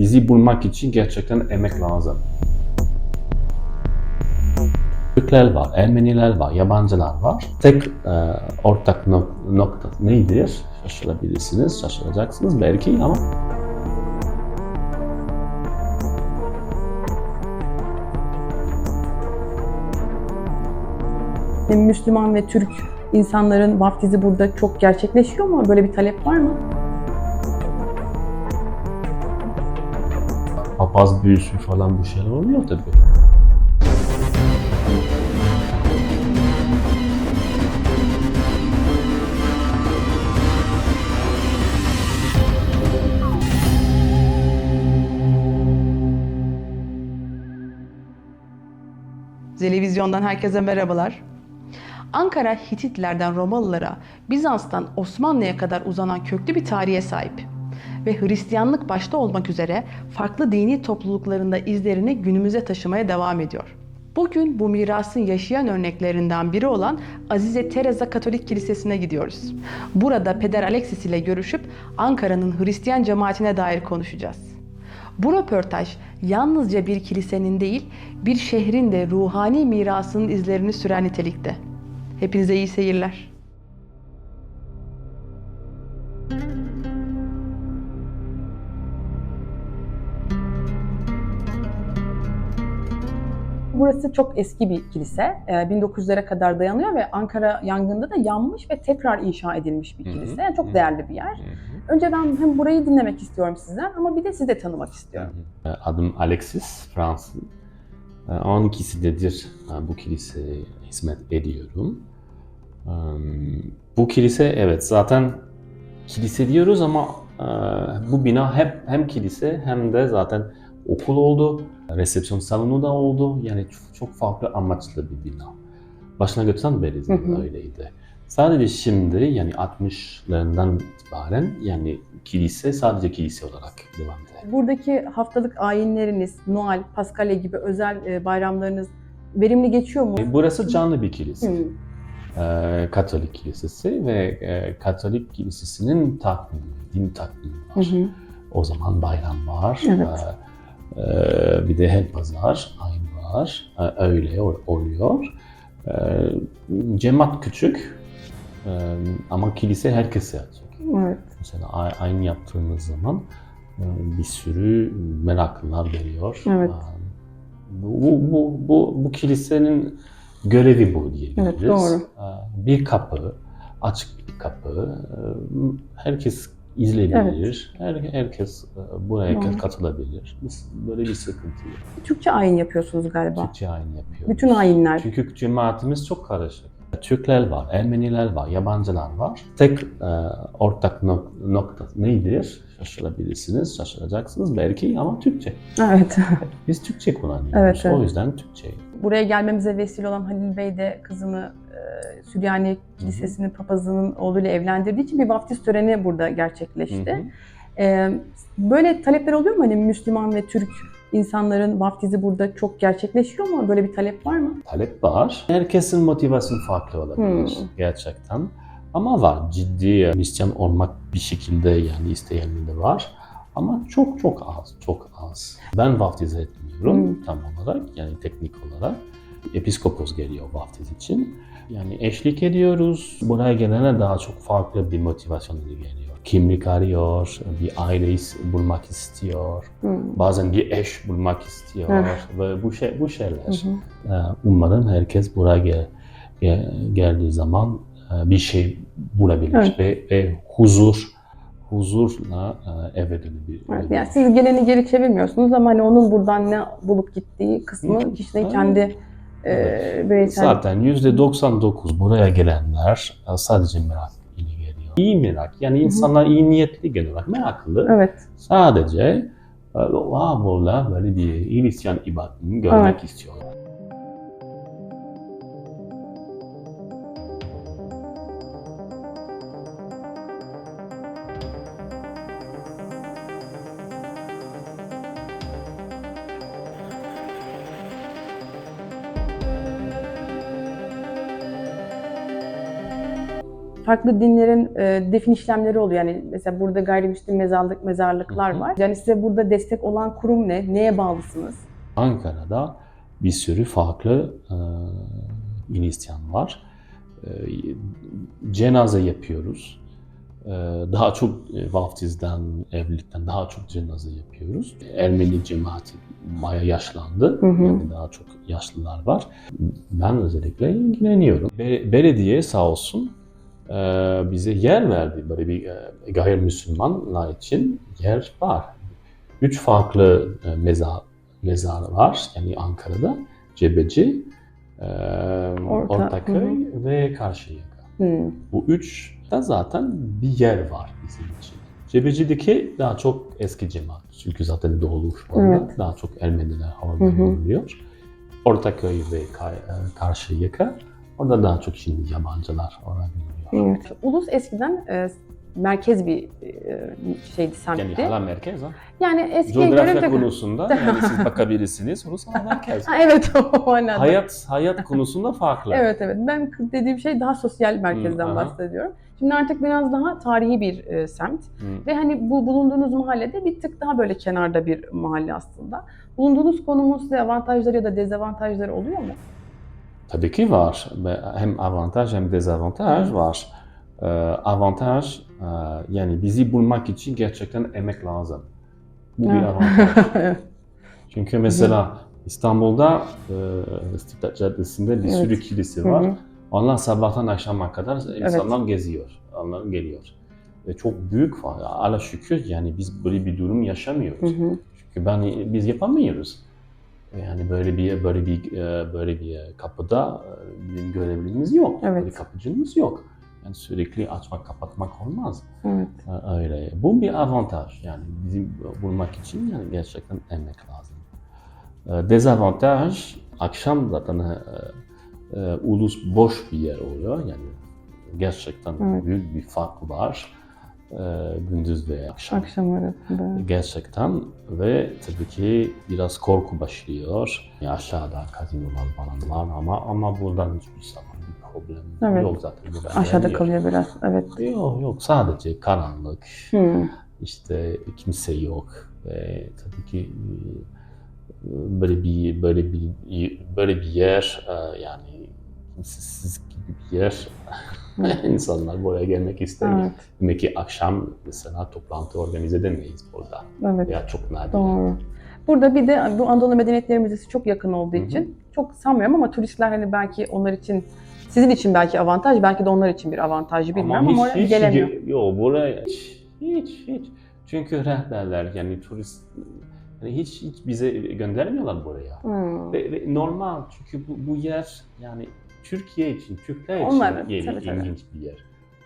Bizi bulmak için gerçekten emek lazım. Türkler var, Ermeniler var, yabancılar var. Tek e, ortak nok- nokta nedir? Şaşırabilirsiniz, şaşıracaksınız belki ama Müslüman ve Türk insanların vaftizi burada çok gerçekleşiyor mu? Böyle bir talep var mı? Papaz büyüsü falan bu şeyler oluyor tabii. Televizyondan herkese merhabalar. Ankara Hititlerden Romalılara, Bizans'tan Osmanlı'ya kadar uzanan köklü bir tarihe sahip. Ve Hristiyanlık başta olmak üzere farklı dini topluluklarında izlerini günümüze taşımaya devam ediyor. Bugün bu mirasın yaşayan örneklerinden biri olan Azize Teresa Katolik Kilisesi'ne gidiyoruz. Burada Peder Alexis ile görüşüp Ankara'nın Hristiyan cemaatine dair konuşacağız. Bu röportaj yalnızca bir kilisenin değil, bir şehrin de ruhani mirasının izlerini süren nitelikte. Hepinize iyi seyirler. Burası çok eski bir kilise. Ee, 1900'lere kadar dayanıyor ve Ankara yangında da yanmış ve tekrar inşa edilmiş bir kilise. Yani çok değerli bir yer. Önce ben hem burayı dinlemek istiyorum sizden ama bir de sizi de tanımak istiyorum. Adım Alexis, Fransız. 12 senedir e, bu kiliseye hizmet ediyorum. Bu kilise evet zaten kilise diyoruz ama e, bu bina hep hem kilise hem de zaten okul oldu, resepsiyon salonu da oldu. Yani çok, çok farklı amaçlı bir bina. Başlangıçtan beri Hı hı. öyleydi. Sadece şimdi yani 60'larından itibaren yani kilise sadece kilise olarak devam ediyor. Buradaki haftalık ayinleriniz, Noel, Paskalya gibi özel e, bayramlarınız verimli geçiyor mu? Burası canlı bir kilise. Hı. Ee, Katolik kilisesi ve e, Katolik kilisesinin takvimi, din takvimi Hı var. hı. O zaman bayram var. Evet. Ee, e, bir de her pazar ayin var. Ee, öyle oluyor. Ee, cemaat küçük Ee, ama kilise herkese açık. Evet. Mesela ay- ayin yaptığımız zaman e, bir sürü meraklılar geliyor. Evet. Ee, Bu, bu, bu, bu, bu kilisenin görevi bu diyebiliriz. Evet, doğru. Ee, Bir kapı, açık bir kapı. Ee, Herkes izleyebilir. Her, herkes e, buraya Doğru. katılabilir. Biz böyle bir sıkıntı yok. Türkçe ayin yapıyorsunuz galiba. Türkçe ayin yapıyoruz. Bütün ayinler. Çünkü cemaatimiz çok karışık. Türkler var, Ermeniler var, yabancılar var. Tek e, ortak nok- nokta nedir? Şaşırabilirsiniz, şaşıracaksınız belki ama Türkçe. Evet. Biz Türkçe kullanıyoruz. Evet, evet. O yüzden Türkçe. Buraya gelmemize vesile olan Halil Bey de kızını e, Süryani Kilisesi'nin papazının oğluyla evlendirdiği için bir vaftiz töreni burada gerçekleşti. Hı hı. E, böyle talepler oluyor mu? Hani Müslüman ve Türk insanların vaftizi burada çok gerçekleşiyor mu? Böyle bir talep var mı? Talep var. Herkesin motivasyonu farklı olabilir Hmm. gerçekten. Ama var ciddi e, Hristiyan olmak bir şekilde yani isteyenler de var. Ama çok çok az, çok az. Ben vaftiz etmiyorum Hmm. tam olarak yani teknik olarak. Episkopos geliyor vaftiz için. Yani eşlik ediyoruz. Buraya gelene daha çok farklı bir motivasyon geliyor. Kimlik arıyor, bir aile bulmak istiyor. Hı. Bazen bir eş bulmak istiyor ve bu şey bu şeyler. Ee, Umarım herkes buraya gel, gel- geldiği zaman e, bir şey bulabilir Evet. ve, ve huzur huzurla e, eve dönebilir. Evet, yani siz geleni geri çevirmiyorsunuz ama hani onun buradan ne bulup gittiği kısmı kişinin Evet. kendi e, bireysel... Zaten %99 buraya gelenler e, sadece merak ile geliyor. İyi merak yani insanlar iyi niyetli olarak meraklı. Evet. Sadece e, Aa, böyle bir Hristiyan ibadetini görmek Evet. istiyorlar. Farklı dinlerin e, defin işlemleri oluyor. Yani mesela burada gayrimüslim mezarlık mezarlıklar var. Yani size burada destek olan kurum ne? Neye bağlısınız? Ankara'da bir sürü farklı e, Hristiyan var. E, cenaze yapıyoruz. E, daha çok e, vaftizden, evlilikten daha çok cenaze yapıyoruz. Ermeni cemaati baya yaşlandı. Hı hı. Yani daha çok yaşlılar var. Ben özellikle ilgileniyorum. Be- belediye sağ olsun bize yer verdi. Böyle bir e, gayrimüslimanlar için yer var. Üç farklı e, mezar mezar var. Yani Ankara'da Cebeci, e, Orta- Ortaköy ve Karşıyaka. Hmm. Bu üç de zaten bir yer var bizim için. Cebeci'deki daha çok eski cemaat. Çünkü zaten doğulu orada. Evet. Daha çok Ermeniler hı. orada bulunuyor. Ortaköy ve Karşıyaka. Orada daha çok şimdi yabancılar oraya bulunuyor. Evet. Ulus eskiden e, merkez bir e, şeydi, Yani semtti. hala merkez ha. Yani eskiye göre Coğrafya konusunda yani siz bakabilirsiniz. Orası hala merkez. Ha, evet o manada. hayat hayat konusunda farklı. Evet evet. Ben dediğim şey daha sosyal merkezden Hı, aha. bahsediyorum. Şimdi artık biraz daha tarihi bir e, semt. Hı. Ve hani bu bulunduğunuz mahallede bir tık daha böyle kenarda bir mahalle aslında. Bulunduğunuz konumun size avantajları ya da dezavantajları oluyor mu? Tabii ki var. Hem avantaj hem dezavantaj var. Ee, avantaj e, yani bizi bulmak için gerçekten emek lazım. Bu bir avantaj. Çünkü mesela İstanbul'da e, İstiklal Caddesi'nde bir Evet. sürü kilise var. hı. Onlar sabahtan akşama kadar insanlar geziyor. Onlar geliyor. Ve çok büyük var. Ala şükür yani biz böyle bir durum yaşamıyoruz. Hı hı. Çünkü ben biz yapamıyoruz. Yani böyle bir böyle bir e, böyle bir kapıda e, bizim görevlimiz yok. Evet. Böyle kapıcımız yok. Yani sürekli açmak kapatmak olmaz. Evet. E, Öyle. Bu bir avantaj. Yani bizim bulmak için yani gerçekten emek lazım. E, Dezavantaj akşam zaten e, e, ulus boş bir yer oluyor. Yani gerçekten Evet. büyük bir fark var. E, gündüz ve akşam. Akşam arasında. Gerçekten ve tabii ki biraz korku başlıyor. Ya Aşağıda kazinolar falan var ama ama buradan hiçbir zaman bir problem Evet. yok zaten. Burada Aşağıda yok. kalıyor biraz. Evet. Yok yok sadece karanlık Hı. işte kimse yok ve tabii ki e, böyle bir böyle bir böyle bir yer e, yani kimsesiz gibi bir yer insanlar buraya gelmek istemiyor. Evet. Demek ki akşam mesela toplantı organize edemeyiz burada. Evet. Ya çok nadir. Doğru. Burada bir de bu Anadolu Medeniyetleri Müzesi çok yakın olduğu Hı hı. için çok sanmıyorum ama turistler hani belki onlar için sizin için belki avantaj, belki de onlar için bir avantaj bilmiyorum ama, oraya gelemiyor. Yok buraya hiç, hiç hiç. Çünkü rehberler yani turist yani hiç hiç bize göndermiyorlar buraya. Hmm. Ve, ve normal çünkü bu, bu yer yani Türkiye için, Türkler için Onlar, yeni, tabii, tabii. ilginç bir yer.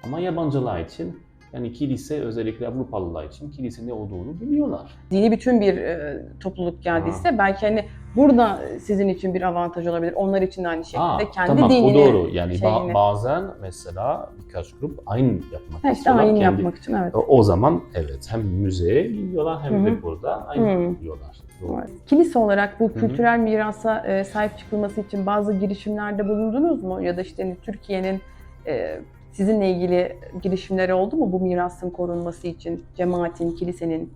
Ama yabancılar için yani kilise özellikle Avrupalılar için kilise ne olduğunu biliyorlar. Dini bütün bir e, topluluk geldiyse belki hani burada sizin için bir avantaj olabilir. Onlar için de aynı şekilde Ha, kendi tamam dinini, o doğru. Yani ba- bazen mesela birkaç grup aynı yapmak Ha işte istiyorlar. ayin Kendi- yapmak için evet. O- O zaman evet hem müzeye gidiyorlar hem Hı de burada aynı gidiyorlar. Doğru. Evet. Kilise olarak bu kültürel mirasa e, sahip çıkılması için bazı girişimlerde bulundunuz mu? Ya da işte hani Türkiye'nin e, sizinle ilgili girişimleri oldu mu bu mirasın korunması için? Cemaatin, kilisenin?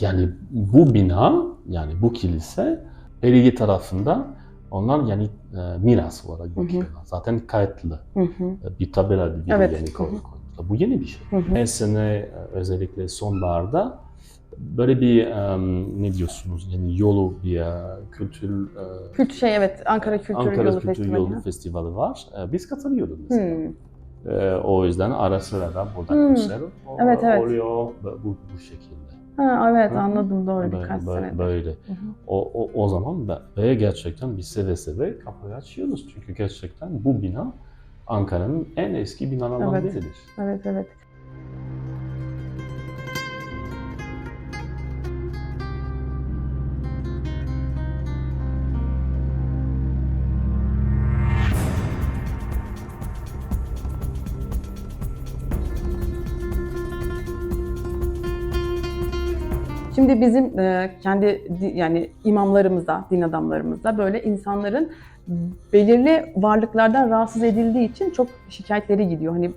Yani bu bina yani bu kilise belediye tarafından onlar yani e, miras olarak Hı hı. bakıyorlar. Zaten kayıtlı. Hı hı. E, Bir tabela bir Evet. yani koy-. Bu yeni bir şey. Hı hı. Her sene e, özellikle sonbaharda böyle bir em, ne diyorsunuz yani yolu bir kültür Kült şey evet Ankara Kültür Ankara Yolu Kültür Festivali. Yolu Festivali var. Biz katılıyorduk mesela. Hmm. E, o yüzden ara sıra da burada Hmm. konser Evet, evet. oluyor bu, bu şekilde. Ha, evet anladım doğru Böyle- birkaç böyle- senedir. Böyle. O, o, o zaman da ve gerçekten biz seve seve kapıyı açıyoruz. Çünkü gerçekten bu bina Ankara'nın en eski binalarından Evet. biridir. Evet evet. Şimdi bizim e, kendi di- yani imamlarımızda, din adamlarımızda böyle insanların belirli varlıklardan rahatsız edildiği için çok şikayetleri gidiyor. Hani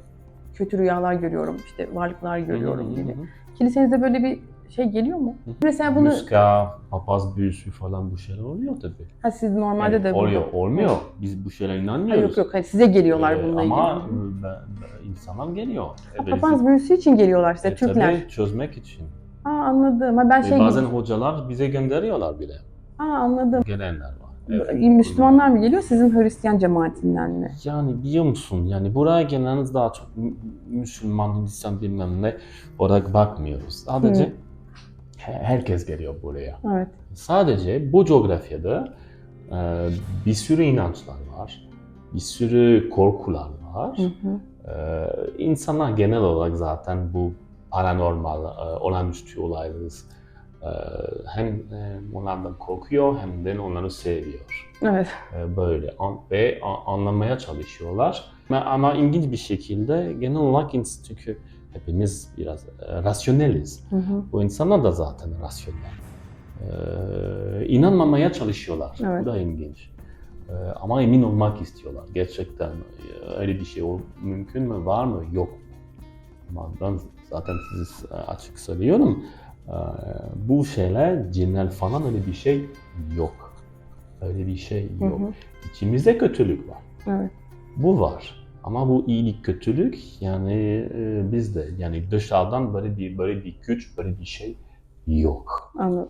kötü rüyalar görüyorum, işte varlıklar görüyorum gibi. Kilisenizde böyle bir şey geliyor mu? Hı. Mesela bunu Muska, papaz büyüsü falan bu şeyler oluyor tabii. ha, siz normalde Yani de oluyor, burada- olmuyor. Biz bu şeylere Ha, inanmıyoruz. yok yok, hani size geliyorlar Ee, bununla Ama ilgili. e, ben- ben- insanlar geliyor. Ha, Ee, papaz büyüsü için geliyorlar size e, Türkler. tabii çözmek için. Aa anladım. Ha, ben Ve şey bazen hocalar bize gönderiyorlar bile. Aa anladım. Gelenler var. Evet. Müslümanlar mı geliyor sizin Hristiyan cemaatinden mi? Yani biliyor musun? Yani buraya geleniniz daha çok Mü- Müslüman, Hristiyan bilmem ne olarak bakmıyoruz. Sadece Hı. he- herkes geliyor buraya. Evet. Sadece bu coğrafyada e, bir sürü inançlar var. Bir sürü korkular var. Hı hı. Ee, insanlar genel olarak zaten bu paranormal, e, olağanüstü olayları e, hem e, onlardan korkuyor hem de onları seviyor. Evet. Böyle an- ve anlamaya çalışıyorlar. Ama- ilginç bir şekilde genel olarak çünkü hepimiz biraz rasyoneliz. Hı hı. Bu insanlar da zaten rasyonel. Ee, inanmamaya çalışıyorlar. Evet. Bu da ilginç. Ee, ama emin olmak istiyorlar. Gerçekten öyle bir şey mümkün mü, var mı, yok mu? Ama ben zaten size açık söylüyorum. Ee, bu şeyler cinler falan öyle bir şey yok. Öyle bir şey Hı yok. hı. İçimizde kötülük var. Evet. Bu var. Ama bu iyilik kötülük yani e, bizde yani dışarıdan böyle bir böyle bir güç böyle bir şey yok. Anladım.